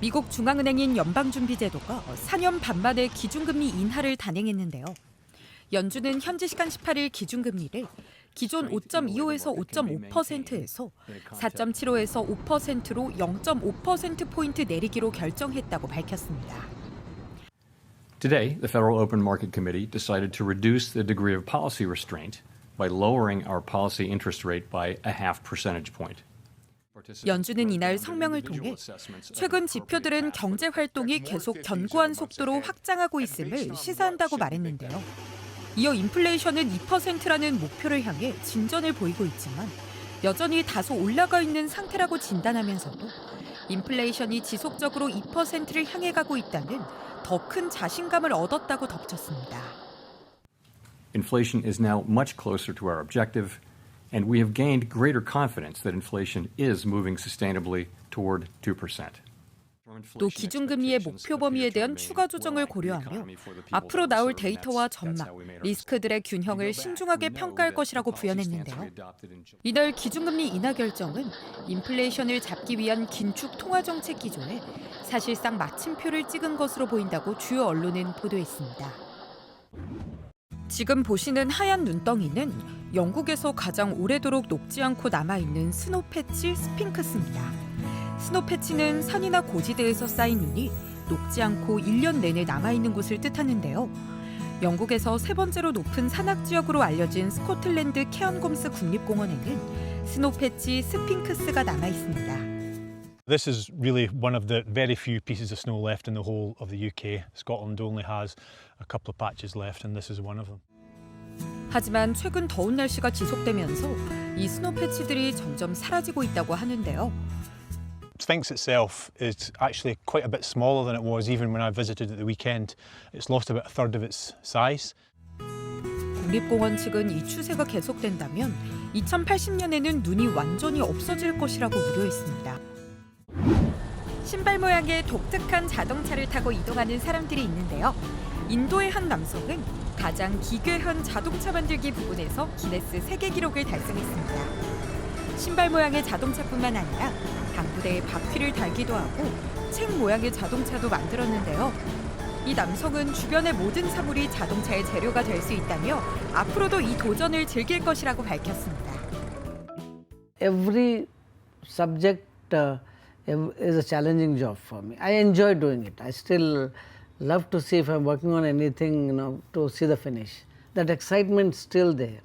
미국 중앙은행인 연방준비제도가 4년 반 만에 기준금리 인하를 단행했는데요. 연준은 현지 시간 18일 기준금리를 기존 5.25에서 5.5%에서 4.75에서 5%로 0.5%포인트 내리기로 결정했다고 밝혔습니다. Today, the Federal Open Market Committee decided to reduce the degree of policy restraint by lowering our policy interest rate by a half percentage point. 연준은 이날 성명을 통해 최근 지표들은 경제 활동이 계속 견고한 속도로 확장하고 있음을 시사한다고 말했는데요. 이어 인플레이션은 2%라는 목표를 향해 진전을 보이고 있지만 여전히 다소 올라가 있는 상태라고 진단하면서도 인플레이션이 지속적으로 2%를 향해 가고 있다는 더 큰 자신감을 얻었다고 덧붙였습니다. Inflation is now much closer to our objective, and we have gained greater confidence that inflation is moving sustainably toward 2%. 또 기준금리의 목표 범위에 대한 추가 조정을 고려하며 앞으로 나올 데이터와 전망, 리스크들의 균형을 신중하게 평가할 것이라고 부연했는데요. 이날 기준금리 인하 결정은 인플레이션을 잡기 위한 긴축 통화 정책 기조에 사실상 마침표를 찍은 것으로 보인다고 주요 언론은 보도했습니다. 지금 보시는 하얀 눈덩이는 영국에서 가장 오래도록 녹지 않고 남아있는 스노패치 스핑크스입니다. 스노패치는 산이나 고지대에서 쌓인 눈이 녹지 않고 1년 내내 남아있는 곳을 뜻하는데요. 영국에서 세 번째로 높은 산악 지역으로 알려진 스코틀랜드 케언곰스 국립공원에는 스노패치 스핑크스가 남아 있습니다. This is really one of the very few pieces of snow left in the whole of the UK. Scotland only has a couple of patches left, and this is one of them. 하지만 최근 더운 날씨가 지속되면서 이 스노 패치들이 점점 사라지고 있다고 하는데요. Sphinx itself is actually quite a bit smaller than it was even when I visited at the weekend. It's lost about a third of its size. 국립공원 측은 이 추세가 계속된다면 2080년에는 눈이 완전히 없어질 것이라고 우려했습니다. 신발 모양의 독특한 자동차를 타고 이동하는 사람들이 있는데요. 인도의 한 남성은 가장 기괴한 자동차 만들기 부분에서 기네스 세계 기록을 달성했습니다. 신발 모양의 자동차뿐만 아니라 당부대에 바퀴를 달기도 하고 책 모양의 자동차도 만들었는데요. 이 남성은 주변의 모든 사물이 자동차의 재료가 될 수 있다며 앞으로도 이 도전을 즐길 것이라고 밝혔습니다. every subject uh, is a challenging job for me. I enjoy doing it. I still love to see if I'm working on anything, you know, to see the finish. That excitement's still there.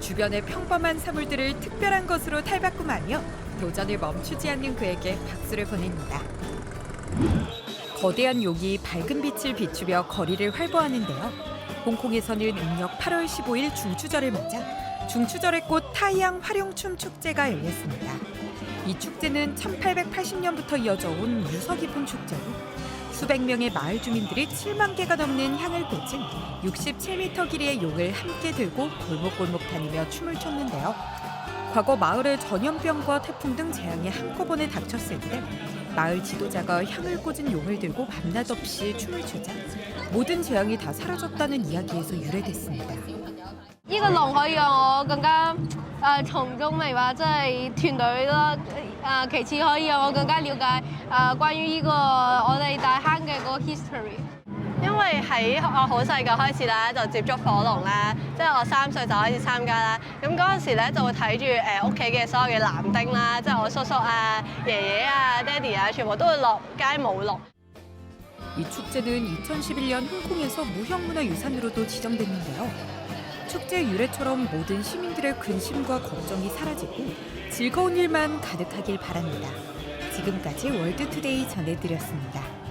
주변의 평범한 사물들을 특별한 것으로 탈바꿈하며 도전을 멈추지 않는 그에게 박수를 보냅니다. 거대한 용이 밝은 빛을 비추며 거리를 활보하는데요. 홍콩에서는 음력 8월 15일 중추절을 맞아 중추절의 꽃 타이양 활용춤 축제가 열렸습니다. 이 축제는 1880년부터 이어져 온 유서 깊은 축제로 수백 명의 마을 주민들이 7만 개가 넘는 향을 꽂은 67m 길이의 용을 함께 들고 골목골목 다니며 춤을 췄는데요. 과거 마을에 전염병과 태풍 등 재앙이 한꺼번에 닥쳤을 때 마을 지도자가 향을 꽂은 용을 들고 밤낮 없이 춤을 추자 모든 재앙이 다 사라졌다는 이야기에서 유래됐습니다. 이건 뭔가요? 그러니까 誒、呃、從中明白即係團隊啦。誒、其次可以讓我更加了解誒、呃、關於呢、個我哋大坑嘅嗰個 history。因為喺我好細個開始咧就接觸火龍啦，即係我三歲就開始參加啦。咁嗰陣時咧就會睇住誒屋企嘅所有嘅男丁啦，即係我叔叔啊、爺爺啊、爹哋啊，全部都會落街舞龍。 이 축제는 2011년 홍콩에서 무형문화유산으로도 지정됐는데요. 축제 유래처럼 모든 시민들의 근심과 걱정이 사라지고 즐거운 일만 가득하길 바랍니다. 지금까지 월드투데이 전해드렸습니다.